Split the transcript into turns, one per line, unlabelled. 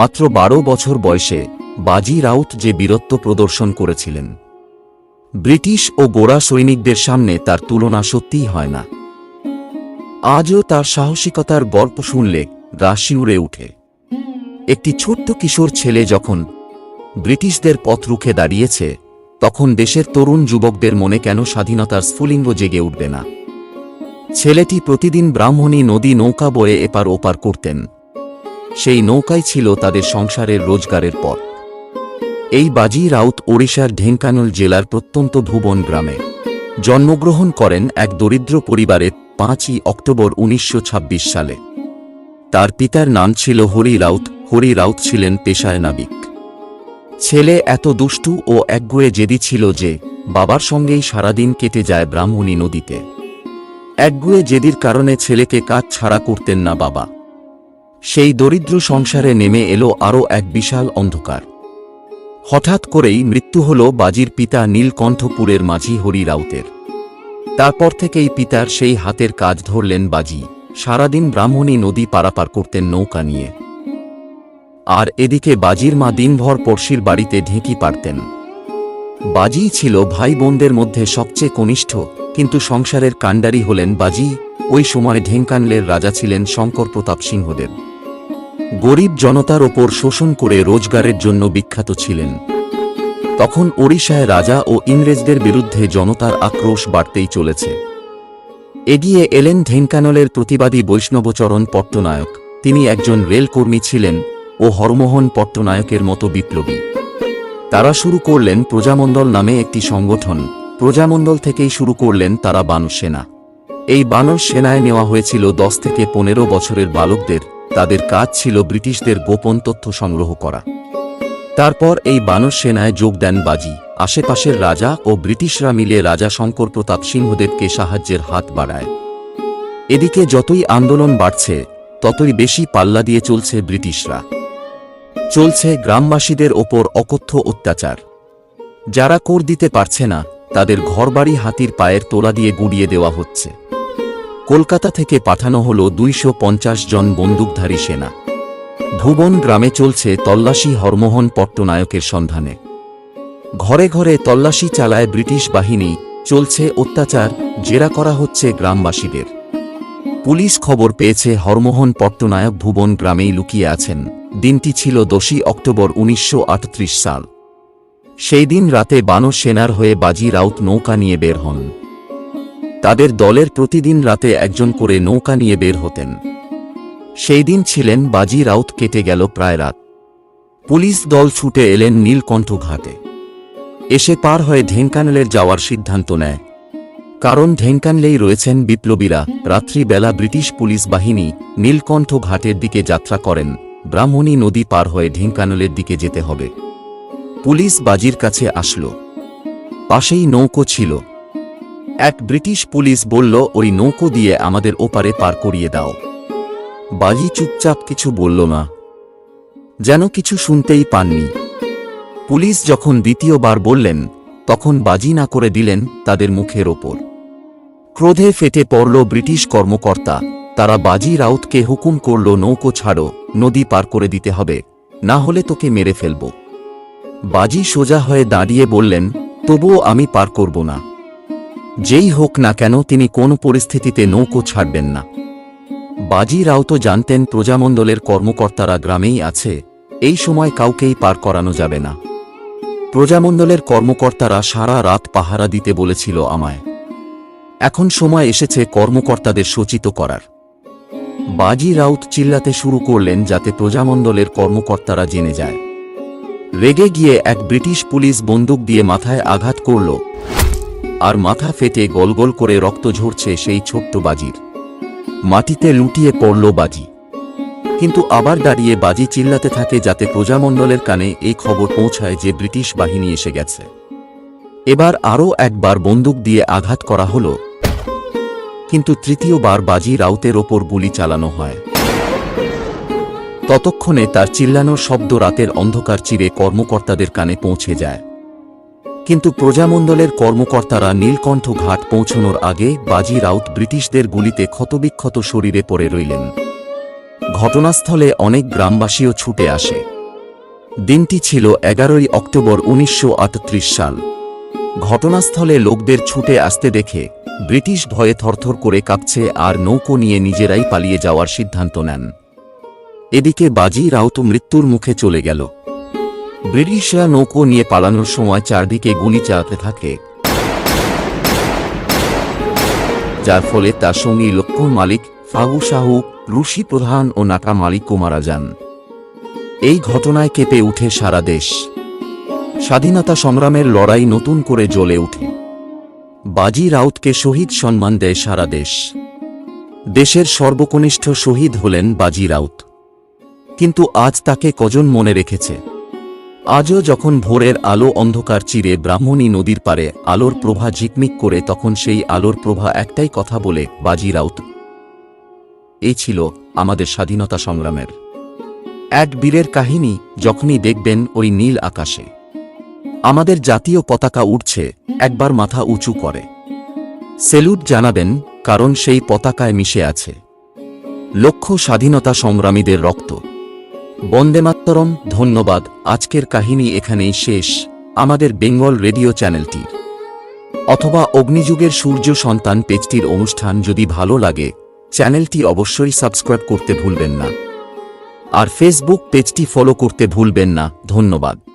মাত্র বারো বছর বয়সে বাজি রাউত যে বীরত্ব প্রদর্শন করেছিলেন। ব্রিটিশ ও গোড়া সৈনিকদের সামনে তার তুলনা সত্যিই হয় না। আজও তার সাহসিকতার গল্প শুনলে গা শিউরে উঠে। একটি ছোট্ট কিশোর ছেলে যখন ব্রিটিশদের পথ রুখে দাঁড়িয়েছে, তখন দেশের তরুণ যুবকদের মনে কেন স্বাধীনতার স্ফুলিঙ্গ জেগে উঠবে না? ছেলেটি প্রতিদিন ব্রাহ্মণী নদী নৌকা বয়ে এপার ওপার করতেন। সেই নৌকাই ছিল তাদের সংসারের রোজগারের পথ। এই বাজি রাউত ওড়িশার ঢেঙ্কানল জেলার প্রত্যন্ত ভুবন গ্রামে জন্মগ্রহণ করেন এক দরিদ্র পরিবারে পাঁচই অক্টোবর উনিশশো ছাব্বিশ সালে। তার পিতার নাম ছিল হরি রাউত হরি রাউত ছিলেন পেশায় নাবিক। ছেলে এত দুষ্টু ও একগুয়ে জেদি ছিল যে বাবার সঙ্গেই সারাদিন কেটে যায় ব্রাহ্মণী নদীতে। একগুয়ে জেদির কারণে ছেলেকে কাজ ছাড়া করতেন না বাবা। সেই দরিদ্র সংসারে নেমে এলো আরও এক বিশাল অন্ধকার। হঠাৎ করেই মৃত্যু হল বাজির পিতা নীলকণ্ঠপুরের মাঝি হরি রাউতের। তারপর থেকেই পিতার সেই হাতের কাজ ধরলেন বাজি। সারাদিন ব্রাহ্মণী নদী পারাপার করতেন নৌকা নিয়ে। আর এদিকে বাজির মা দিনভর পড়শির বাড়িতে ঢেঁকি পারতেন। বাজি ছিল ভাই বোনদের মধ্যে সবচেয়ে কনিষ্ঠ, কিন্তু সংসারের কাণ্ডারি হলেন বাজি। ওই সময় ঢেঙ্কানলের রাজা ছিলেন শঙ্কর প্রতাপ সিংহদেব। গরিব জনতার ওপর শোষণ করে রোজগারের জন্য বিখ্যাত ছিলেন। তখন ওড়িশায় রাজা ও ইংরেজদের বিরুদ্ধে জনতার আক্রোশ বাড়তেই চলেছে। এগিয়ে এলেন ঢেঙ্কানলের প্রতিবাদী বৈষ্ণবচরণ পট্টনায়ক। তিনি একজন রেলকর্মী ছিলেন ও হরমোহন পট্টনায়কের মতো বিপ্লবী। তারা শুরু করলেন প্রজামণ্ডল নামে একটি সংগঠন। প্রজামণ্ডল থেকেই শুরু করলেন তারা বানর সেনা। এই বানর সেনায় নেওয়া হয়েছিল দশ থেকে পনেরো বছরের বালকদের তাদের কাজ ছিল ব্রিটিশদের গোপন তথ্য সংগ্রহ করা। তারপর এই বানর সেনায় যোগ দেন বাজি। আশেপাশের রাজা ও ব্রিটিশরা মিলে রাজা শঙ্কর প্রতাপ সিংহদেবকে সাহায্যের হাত বাড়ায়। এদিকে যতই আন্দোলন বাড়ছে, ততই বেশি পাল্লা দিয়ে চলছে ব্রিটিশরা। চলছে গ্রামবাসীদের ওপর অকথ্য অত্যাচার। যারা কর দিতে পারছে না, তাদের ঘরবাড়ি হাতির পায়ের তোলা দিয়ে গুড়িয়ে দেওয়া হচ্ছে। কলকাতা থেকে পাঠানো হল দুইশ পঞ্চাশ জন বন্দুকধারী সেনা। ভুবন গ্রামে চলছে তল্লাশি হরমোহন পট্টনায়কের সন্ধানে। ঘরে ঘরে তল্লাশি চালায় ব্রিটিশ বাহিনী, চলছে অত্যাচার, জেরা করা হচ্ছে গ্রামবাসীদের। পুলিশ খবর পেয়েছে হরমোহন পট্টনায়ক ভুবন গ্রামেই লুকিয়ে আছেন। দিনটি ছিল দোষী অক্টোবর উনিশশো আটত্রিশ সাল। সেই দিন রাতে বানর সেনার হয়ে বাজি রাউত নৌকা নিয়ে বের হন। তাদের দলের প্রতিদিন রাতে একজন করে নৌকা নিয়ে বের হতেন। সেই দিন ছিলেন বাজি রাউত কেটে গেল প্রায় রাত। পুলিশ দল ছুটে এলেন নীলকণ্ঠ ঘাটে এসে পার হয়ে ঢেঙ্কানালের যাওয়ার সিদ্ধান্ত নেয়। কারণ ঢেঙ্কানলেই রয়েছেন বিপ্লবীরা। রাত্রিবেলা ব্রিটিশ পুলিশ বাহিনী নীলকণ্ঠ ঘাটের দিকে যাত্রা করেন। ব্রাহ্মণী নদী পার হয়ে ঢেঙ্কানলের দিকে যেতে হবে। পুলিশ বাজির কাছে আসল। পাশেই নৌকো ছিল। এক ব্রিটিশ পুলিশ বলল, ওই নৌকো দিয়ে আমাদের ওপারে পার করিয়ে দাও। বাজি চুপচাপ কিছু বলল না, যেন কিছু শুনতেই পাননি। পুলিশ যখন দ্বিতীয়বার বললেন, তখন বাজি না করে দিলেন তাদের মুখের ওপর। ক্রোধে ফেটে পড়ল ব্রিটিশ কর্মকর্তা, তারা বাজি রাউতকে হুকুম করল, নৌকো ছাড়ো, নদী পার করে দিতে হবে, না হলে তোকে মেরে ফেলব। বাজি সোজা হয়ে দাঁড়িয়ে বললেন, তবুও আমি পার করব না। যেই হোক না কেন তিনি কোন পরিস্থিতিতে নৌকো ছাড়বেন না। বাজি রাউত জানতেন প্রজামণ্ডলের কর্মকর্তারা গ্রামেই আছে, এই সময় কাউকেই পার করানো যাবে না। প্রজামণ্ডলের কর্মকর্তারা সারা রাত পাহারা দিতে বলেছিল আমায়। এখন সময় এসেছে কর্মকর্তাদের সচিত করার। বাজি রাউত চিল্লাতে শুরু করলেন যাতে প্রজামণ্ডলের কর্মকর্তারা জেনে যায়। রেগে গিয়ে এক ব্রিটিশ পুলিশ বন্দুক দিয়ে মাথায় আঘাত করল আর মাথা ফেটে গোলগোল করে রক্ত ঝরছে সেই ছোট্ট বাজির। মাটিতে লুটিয়ে পড়ল বাজি। কিন্তু আবার দাঁড়িয়ে বাজি চিল্লাতে থাকে যাতে প্রজামণ্ডলের কানে এই খবর পৌঁছায় যে ব্রিটিশ বাহিনী এসে গেছে। এবার আরও একবার বন্দুক দিয়ে আঘাত করা হল। কিন্তু তৃতীয়বার বাজি রাউতের ওপর গুলি চালানো হয়। ততক্ষণে তার চিল্লানোর শব্দ রাতের অন্ধকার চিরে কর্মকর্তাদের কানে পৌঁছে যায়। কিন্তু প্রজামণ্ডলের কর্মকর্তারা নীলকণ্ঠ ঘাট পৌঁছনোর আগে বাজি রাউত ব্রিটিশদের গুলিতে ক্ষতবিক্ষত শরীরে পড়ে রইলেন। ঘটনাস্থলে অনেক গ্রামবাসীও ছুটে আসে। দিনটি ছিল এগারোই অক্টোবর উনিশশো আটত্রিশ সাল। ঘটনাস্থলে লোকদের ছুটে আসতে দেখে ব্রিটিশ ভয়ে থরথর করে কাঁপছে আর নৌকো নিয়ে নিজেরাই পালিয়ে যাওয়ার সিদ্ধান্ত নেন। এদিকে বাজি রাউত মৃত্যুর মুখে চলে গেল। ব্রিটিশরা নৌকো নিয়ে পালানোর সময় চারদিকে গুলি চালাতে থাকে, যার ফলে তার সঙ্গী লক্ষণ মালিক, ফাগু সাহু রুশি প্রধান ও নাকা মালিকও মারা যান। এই ঘটনায় কেঁপে উঠে সারা দেশ। স্বাধীনতা সংগ্রামের লড়াই নতুন করে জ্বলে উঠে বাজি রাউতকে শহীদ সম্মান দেয় সারা দেশ। দেশের সর্বকনিষ্ঠ শহীদ হলেন বাজি রাউত। কিন্তু আজ তাকে কজন মনে রেখেছে? আজও যখন ভোরের আলো অন্ধকার চিরে ব্রাহ্মণী নদীর পারে আলোর প্রভা ঝিকমিক করে তখন সেই আলোর প্রভা একটাই কথা বলে বাজি রাউত। এই ছিল আমাদের স্বাধীনতা সংগ্রামের। এক বীরের কাহিনী যখনই দেখবেন ওই নীল আকাশে। আমাদের জাতীয় পতাকা উঠছে একবার মাথা উঁচু করে। সেলুট জানাবেন, কারণ সেই পতাকায় মিশে আছে। লক্ষ স্বাধীনতা সংগ্রামীদের রক্ত। বন্দে মাতরম, ধন্যবাদ। আজকের কাহিনী এখানেই শেষ। আমাদের বেঙ্গল রেডিও চ্যানেলটি। অথবা অগ্নিযুগের সূর্য সন্তান পেজটির অনুষ্ঠান যদি ভালো লাগে, চ্যানেলটি অবশ্যই সাবস্ক্রাইব করতে ভুলবেন না। আর ফেসবুক পেজটি ফলো করতে ভুলবেন না। ধন্যবাদ।